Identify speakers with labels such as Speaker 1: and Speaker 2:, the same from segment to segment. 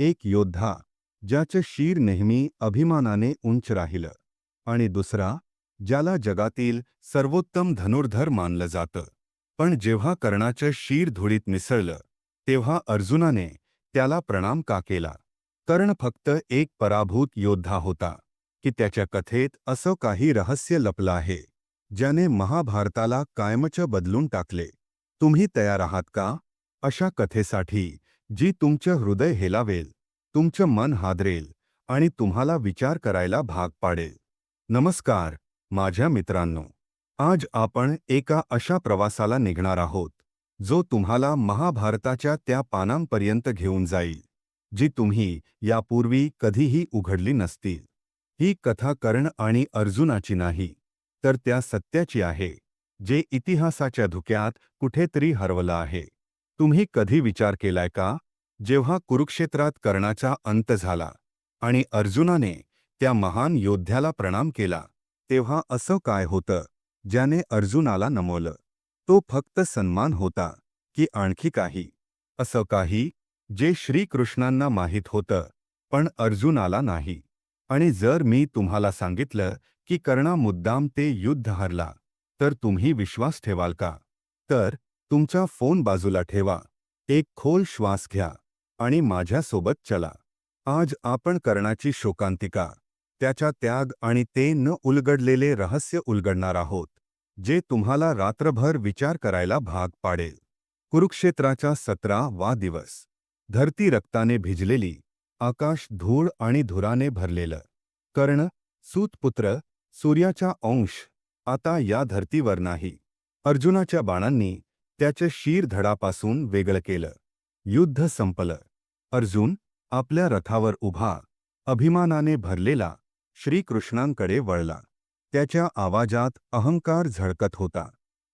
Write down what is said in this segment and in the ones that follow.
Speaker 1: एक योद्धा ज्याचं शीर नेहमी अभिमानाने उंच राहिलं आणि दुसरा ज्याला जगातील सर्वोत्तम धनुर्धर मानलं जातं. पण जेव्हा कर्णाचं शीर धुळीत मिसळलं तेव्हा अर्जुनाने त्याला प्रणाम का केला? कर्ण फक्त एक पराभूत योद्धा होता की त्याच्या कथेत असं काही रहस्य लपलं आहे. ज्याने महाभारताला कायमचं बदलून टाकले. तुम्ही तयार आहात का? अशा कथेसाठी जी तुमचं हृदय हेलावेल तुमचं मन हादरेल आणि तुम्हाला विचार करायला भाग पाडेल. नमस्कार माझ्या मित्रांनो. आज आपण एका अशा प्रवासाला निघणार आहोत जो तुम्हाला महाभारताच्या त्या पानांपर्यंत घेऊन जाईल जी तुम्ही यापूर्वी कधीही उघडली नसतील. ही कथा कर्ण आणि अर्जुनाची नाही तर त्या सत्याची आहे जे इतिहासाच्या धुक्यात कुठेतरी हरवलं आहे. तुम्ही कधी विचार केलाय का? जेव्हा कुरुक्षेत्रात कर्णाचा अंत झाला आणि अर्जुनाने त्या महान योद्ध्याला प्रणाम केला तेव्हा असं काय होतं ज्याने अर्जुनाला नमवलं? तो फक्त सन्मान होता की आणखी काही? असं काही जे श्रीकृष्णांना माहीत होतं पण अर्जुनाला नाही. आणि जर मी तुम्हाला सांगितलं की कर्णा मुद्दाम ते युद्ध हरला तर तुम्ही विश्वास ठेवाल का? तर तुमचा फोन बाजूला ठेवा. एक खोल श्वास घ्या. आणि माझ्यासोबत चला. आज आपण कर्णाची शोकांतिका त्याच्या त्याग आणि ते न उलगडलेले रहस्य उलगडणार आहोत जे तुम्हाला रात्रभर विचार करायला भाग पाडेल. कुरुक्षेत्राचा सतरा वा दिवस. धरती रक्ताने भिजलेली आकाश धूळ आणि धुराने भरलेलं. कर्ण सूतपुत्र सूर्याचा अंश आता या धर्तीवर नाही. अर्जुनाच्या बाणांनी त्याचे शीर धडापासून वेगळं केलं. युद्ध संपलं. अर्जुन आपल्या रथावर उभा अभिमानाने भरलेला श्रीकृष्णांकडे वळला. त्याच्या आवाजात अहंकार झळकत होता.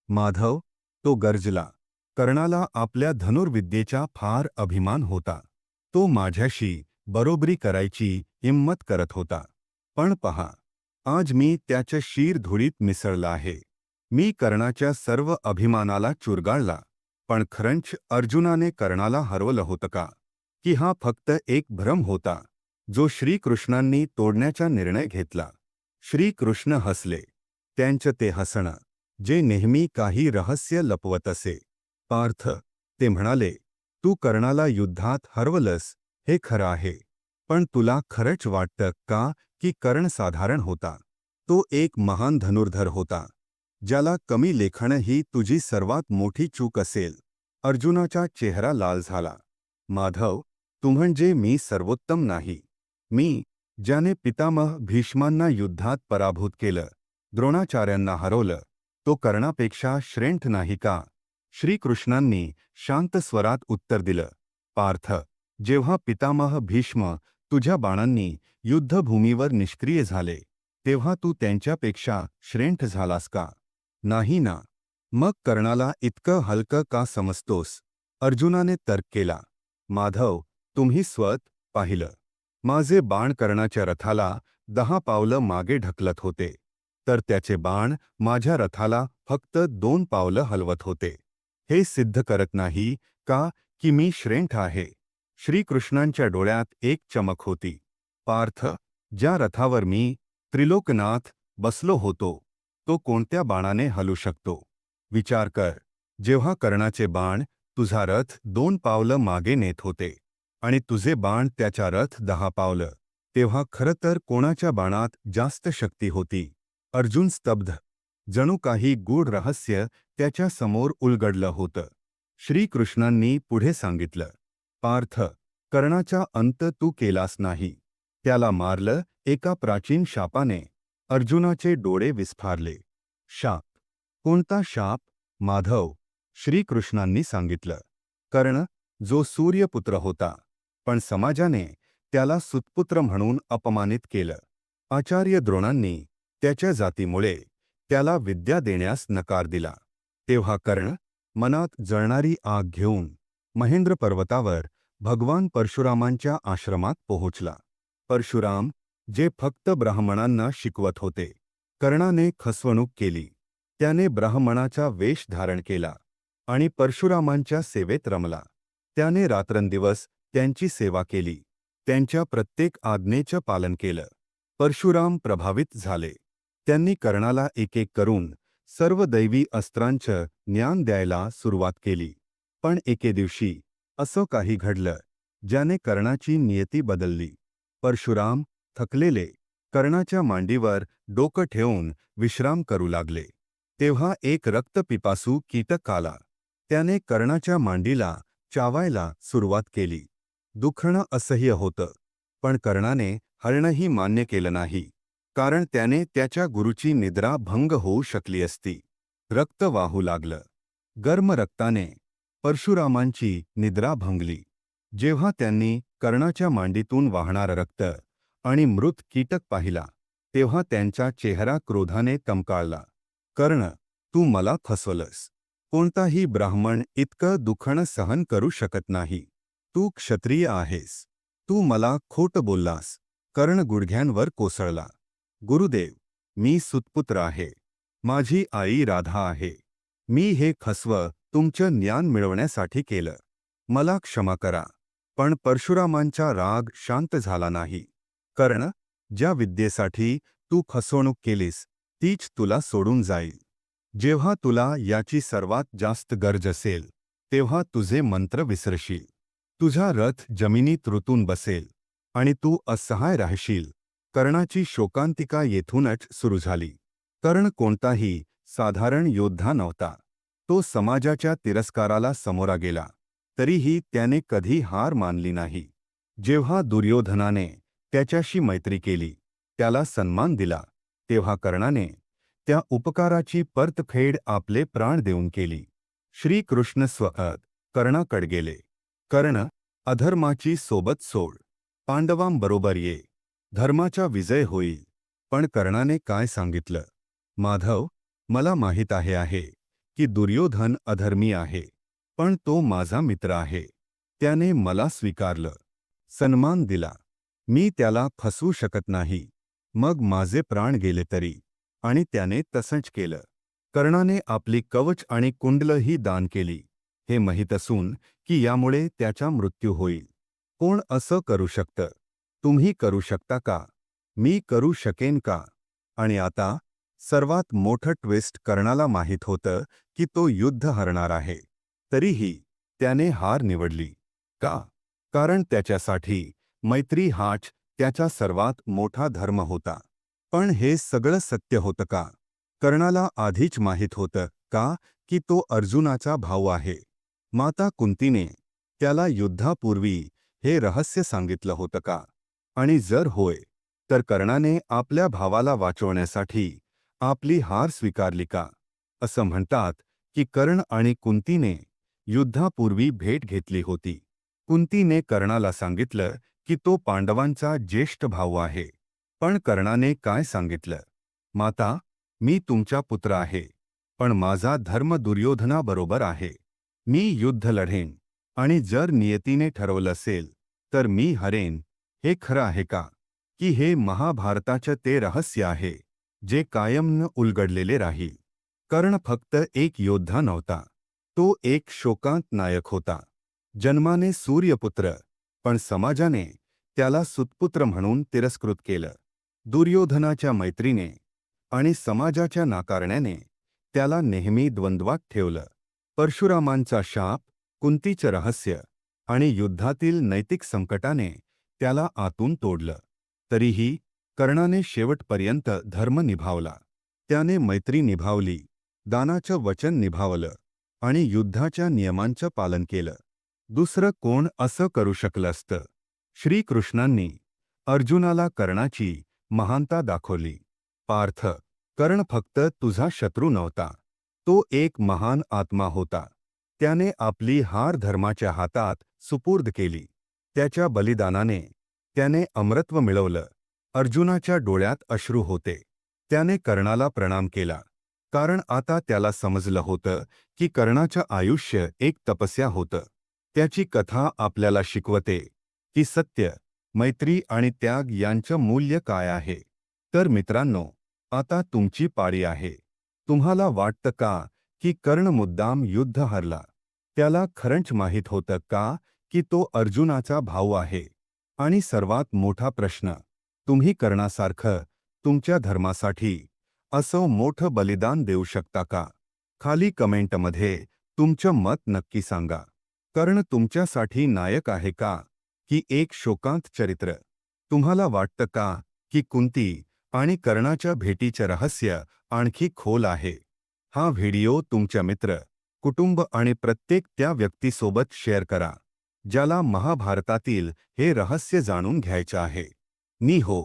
Speaker 1: माधव तो गरजला. कर्णाला आपल्या धनुर्विद्येचा फार अभिमान होता. तो माझ्याशी बरोबरी करायची हिंमत करत होता. पण पहा आज मी त्याच्या शीर धुळीत मिसळला आहे. मी कर्णाच्या सर्व अभिमानाला चुरगाळला. पण खरंच अर्जुनाने कर्णाला हरवलं होतं का? की हा फक्त एक भ्रम होता जो श्रीकृष्णांनी तोडण्याचा निर्णय घेतला. श्रीकृष्ण हसले. त्यांचं ते हसणं जे नेहमी काही रहस्य लपवत असे. पार्थ ते म्हणाले तू कर्णाला युद्धात हरवलंस हे खरं आहे. पण तुला खरंच वाटतं का की कर्ण साधारण होता? तो एक महान धनुर्धर होता ज्याला कमी लेखणं ही तुझी सर्वात मोठी चूक असेल. अर्जुनाचा चेहरा लाल झाला. माधव म्हणजे मी सर्वोत्तम नाही. मी, ज्याने पितामह भीष्मांना युद्धात पराभूत केलं, द्रोणाचार्यांना हरवलं तो कर्णापेक्षा श्रेष्ठ नाही का? श्रीकृष्णांनी शांत स्वरात उत्तर दिलं, पार्थ, जेव्हा पितामह भीष्म तुझ्या बाणांनी युद्धभूमीवर निष्क्रिय झाले, तेव्हा तू त्यांच्यापेक्षा श्रेष्ठ झालास का? नाही ना. मग कर्णाला इतकं हलकं का समजतोस? अर्जुनाने तर्क केला, माधव तुम्ही स्वत पाहिलं. माझे बाण कर्णाच्या रथाला दहा पावलं मागे ढकलत होते. तर त्याचे बाण माझ्या रथाला फक्त दोन पावलं हलवत होते. हे सिद्ध करत नाही का की मी श्रेष्ठ आहे? श्रीकृष्णांच्या डोळ्यात एक चमक होती. पार्थ ज्या रथावर मी त्रिलोकनाथ बसलो होतो तो कोणत्या बाणाने हलू शकतो? विचार कर. जेव्हा कर्णाचे बाण तुझा रथ दोन पावलं मागे नेत होते आणि तुझे बाण त्याच्या रथ दहा पावलं. तेव्हा खरं तर कोणाच्या बाणात जास्त शक्ती होती? अर्जुन स्तब्ध. जणू काही गूढ रहस्य त्याच्यासमोर उलगडलं होतं. श्रीकृष्णांनी पुढे सांगितलं पार्थ कर्णाचा अंत तू केलास नाही. त्याला मारलं एका प्राचीन शापाने. अर्जुनाचे डोळे विस्फारले. शाप. कोणता शाप? माधव. श्रीकृष्णांनी सांगितलं कर्ण जो सूर्यपुत्र होता. पण समाजाने त्याला सुतपुत्र म्हणून अपमानित केलं. आचार्य द्रोणांनी त्याच्या जातीमुळे त्याला विद्या देण्यास नकार दिला. तेव्हा कर्ण मनात जळणारी आग घेऊन महेंद्र पर्वतावर भगवान परशुरामांच्या आश्रमात पोहोचला. परशुराम जे फक्त ब्राह्मणांना शिकवत होते कर्णाने खसवणूक केली. त्याने ब्राह्मणाचा वेश धारण केला आणि परशुरामांच्या सेवेत रमला. त्याने रात्रंदिवस त्यांची सेवा केली. त्यांच्या प्रत्येक आज्ञेचं पालन केलं. परशुराम प्रभावित झाले. त्यांनी कर्णाला एक एक करून सर्व दैवी अस्त्रांचं ज्ञान द्यायला सुरुवात केली. पण एके दिवशी असं काही घडलं ज्याने कर्णाची नियती बदलली. परशुराम थकलेले. कर्णाच्या मांडीवर डोकं ठेवून विश्राम करू लागले. तेव्हा एक रक्तपिपासू कीटक आला. त्याने कर्णाच्या मांडीला चावायला सुरुवात केली. दुखणं असह्य होतं. पण कर्णाने हरणंही मान्य केलं नाही. कारण त्याने त्याच्या गुरुची निद्रा भंग होऊ शकली असती. रक्त वाहू लागलं. गर्म रक्ताने परशुरामांची निद्रा भंगली. जेव्हा त्यांनी कर्णाच्या मांडीतून वाहणारं रक्त आणि मृत कीटक पाहिला तेव्हा त्यांचा चेहरा क्रोधाने तमकाळला कर्ण तू मला फसवलंस. कोणताही ब्राह्मण इतकं दुखणं सहन करू शकत नाही. तू क्षत्रिय आहेस. तू मला खोट बोललास. कर्ण गुडघ्यांवर कोसळला. गुरुदेव मी सुतपुत्र आहे. माझी आई राधा आहे. मी हे खस्व तुमचं ज्ञान मिळवण्यासाठी केलं. मला क्षमा करा. पण परशुरामांचा राग शांत झाला नाही. कर्ण ज्या विद्येसाठी तू फसवणूक केलीस तीच तुला सोडून जाईल. जेव्हा तुला याची सर्वात जास्त गरज असेल तेव्हा तुझे मंत्र विसरशील. तुझा रथ जमिनीत ऋतून बसेल आणि तू असहाय राहशील. कर्णाची शोकांतिका येथूनच सुरू झाली. कर्ण कोणताही साधारण योद्धा नव्हता. तो समाजाच्या तिरस्काराला समोरा गेला. तरीही त्याने कधी हार मानली नाही. जेव्हा दुर्योधनाने त्याच्याशी मैत्री केली त्याला सन्मान दिला तेव्हा कर्णाने त्या उपकाराची परतफेड आपले प्राण देऊन केली. श्रीकृष्ण स्वत कर्णाकड गेले. कर्ण अधर्माची सोबत सोड. पांडवांबरोबर ये. धर्माचा विजय होईल. पण कर्णाने काय सांगितलं? माधव मला माहीत आहे आहे की दुर्योधन अधर्मी आहे पण तो माझा मित्र आहे. त्याने मला स्वीकारलं. सन्मान दिला. मी त्याला फसवू शकत नाही. मग माझे प्राण गेले तरी. आणि त्याने तसंच केलं. कर्णाने आपली कवच आणि कुंडलही दान केली. हे माहीत असून की यामुळे त्याचा मृत्यू होईल. कोण असं करू शकतं? तुम्ही करू शकता का? मी करू शकेन का? आणि आता सर्वात मोठं ट्विस्ट कर्णाला माहीत होतं की तो युद्ध हरणार आहे. तरीही त्याने हार निवडली. का? कारण त्याच्यासाठी मैत्री हाच त्याचा सर्वात मोठा धर्म होता. पण हे सगळं सत्य होतं का? कर्णाला आधीच माहीत होतं का की तो अर्जुनाचा भाऊ आहे? माता कुंतीने त्याला युद्धापूर्वी हे रहस्य सांगितलं होतं का? आणि जर होय तर कर्णाने आपल्या भावाला वाचवण्यासाठी आपली हार स्वीकारली का? असं म्हणतात की कर्ण आणि कुंतीने युद्धापूर्वी भेट घेतली होती. कुंतीने कर्णाला सांगितलं की तो पांडवांचा ज्येष्ठ भाऊ आहे. पण कर्णाने काय सांगितलं? माता मी तुमचा पुत्र आहे पण माझा धर्म दुर्योधनाबरोबर आहे. मी युद्ध लढेन आणि जर नियतीने ठरवलं असेल तर मी हरेन. हे खरं आहे का? की हे महाभारताचं ते रहस्य आहे जे कायम न उलगडलेले राहील. कर्ण फक्त एक योद्धा नव्हता. तो एक शोकांत नायक होता. जन्माने सूर्यपुत्र पण समाजाने त्याला सुतपुत्र म्हणून तिरस्कृत केलं. दुर्योधनाच्या मैत्रीने आणि समाजाच्या नाकारण्याने त्याला नेहमी द्वंद्वात ठेवलं. परशुरामांचा शाप कुंतीचं रहस्य आणि युद्धातील नैतिक संकटाने त्याला आतून तोडलं. तरीही कर्णाने शेवटपर्यंत धर्म निभावला. त्याने मैत्री निभावली दानाचं वचन निभावलं आणि युद्धाच्या नियमांचं पालन केलं. दुसरं कोण असं करू शकलं असतं? श्रीकृष्णांनी अर्जुनाला कर्णाची महानता दाखवली. पार्थ कर्ण फक्त तुझा शत्रू नव्हता. तो एक महान आत्मा होता. त्याने आपली हार धर्माच्या हातात सुपूर्द केली. त्याच्या बलिदानाने त्याने अमरत्व मिळवलं. अर्जुनाच्या डोळ्यात अश्रू होते. त्याने कर्णाला प्रणाम केला. कारण आता त्याला समजलं होतं की कर्णाचं आयुष्य एक तपस्या होतं. त्याची कथा आपल्याला शिकवते की सत्य मैत्री आणि त्याग यांचं मूल्य काय आहे. तर मित्रांनो आता तुमची पाळी आहे. तुम्हाला वाटतं का की कर्ण मुद्दाम युद्ध हरला? त्याला खरंच माहीत होतं का की तो अर्जुनाचा भाऊ आहे? आणि सर्वात मोठा प्रश्न तुम्ही कर्णासारखं तुमच्या धर्मासाठी असं मोठं बलिदान देऊ शकता का? खाली कमेंटमध्ये तुमचं मत नक्की सांगा. कर्ण तुमच्यासाठी नायक आहे का? की एक शोकांत चरित्र? तुम्हाला वाटतं का की कुंती आणि कर्णाच्या भेटीचे रहस्य आणखी खोल आहे. हा व्हिडिओ तुमच्या मित्र कुटुंब आणि प्रत्येक त्या व्यक्तीसोबत शेअर करा ज्याला महाभारतातील हे रहस्य जाणून घ्यायचे आहे. मी हो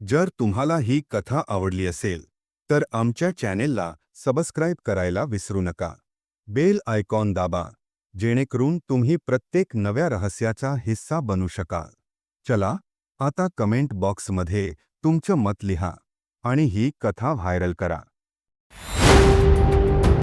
Speaker 1: जर तुम्हाला ही कथा आवडली असेल तर आमच्या चॅनेलला सबस्क्राईब करायला विसरू नका. बेल आयकॉन दाबा जेणेकरून तुम्ही प्रत्येक नव्या रहस्याचा हिस्सा बनू शकाल. चला आता कमेंट बॉक्समध्ये तुमचं मत लिहा आणि ही कथा व्हायरल करा.